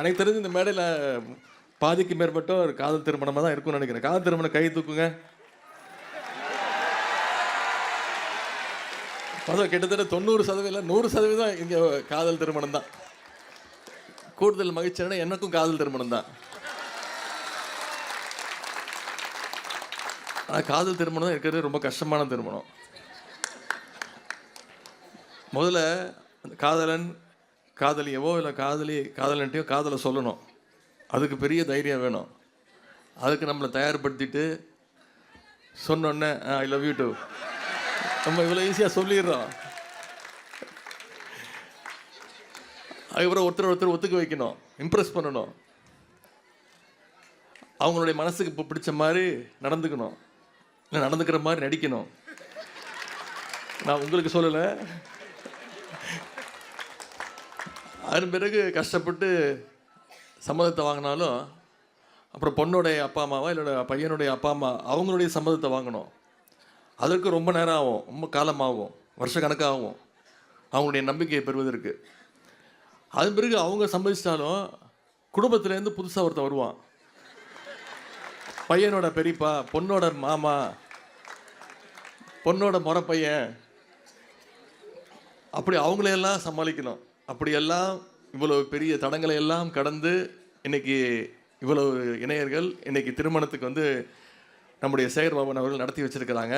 எனக்கு தெரிஞ்சு இந்த மேடையில் பாதிக்கு மேற்பட்ட ஒரு காதல் திருமணமாக தான் இருக்கும்னு நினைக்கிறேன். காதல் திருமணம் கை தூக்குங்க. அதுவும் கிட்டத்தட்ட தொண்ணூறு சதவீதம் நூறு சதவீதம் இங்கே காதல் திருமணம் தான். கூடுதல் மகிழ்ச்சியான எனக்கும் காதல் திருமணம் தான். ஆனால் காதல் திருமணம் இருக்கிறது ரொம்ப கஷ்டமான திருமணம். முதல்ல காதலன் காதலியவோ இல்லை காதலி காதலன்ட்டையோ காதலை சொல்லணும். அதுக்கு பெரிய தைரியம் வேணும். அதுக்கு நம்மளை தயார்படுத்திட்டு சொன்னோன்னே ஐ லவ் யூ டூ நம்ம இவ்வளோ ஈஸியாக சொல்லிடுறோம். அதுக்கப்புறம் ஒருத்தர் ஒருத்தர் ஒத்துக்க வைக்கணும். இம்ப்ரெஸ் பண்ணணும். அவங்களுடைய மனசுக்கு இப்போ பிடிச்ச மாதிரி நடந்துக்கணும். இல்லை நடந்துக்கிற மாதிரி நடிக்கணும். நான் உங்களுக்கு சொல்லலை. அதன் பிறகு கஷ்டப்பட்டு சம்மதத்தை வாங்கினாலும் அப்புறம் பொண்ணுடைய அப்பா அம்மாவா இல்லை பையனுடைய அப்பா அம்மா அவங்களுடைய சம்மதத்தை வாங்கணும். அதற்கு ரொம்ப நேரம் ஆகும் ரொம்ப காலம் ஆகும் வருஷக்கணக்காகும் அவங்களுடைய நம்பிக்கையை பெறுவதற்கு. அதன் பிறகு அவங்க சம்மதிச்சிட்டாலும் குடும்பத்துலேருந்து புதுசாக ஒருத்தர் வருவான். பையனோட பெரியப்பா பொண்ணோட மாமா பொண்ணோட முறை பையன் அப்படி அவங்களையெல்லாம் சமாளிக்கணும். அப்படியெல்லாம் இவ்வளவு பெரிய தடங்களை எல்லாம் கடந்து இன்னைக்கு இவ்வளவு இணையர்கள் இன்னைக்கு திருமணத்துக்கு வந்து நம்முடைய சேகர் பாபன் அவர்கள் நடத்தி வச்சிருக்கிறாங்க.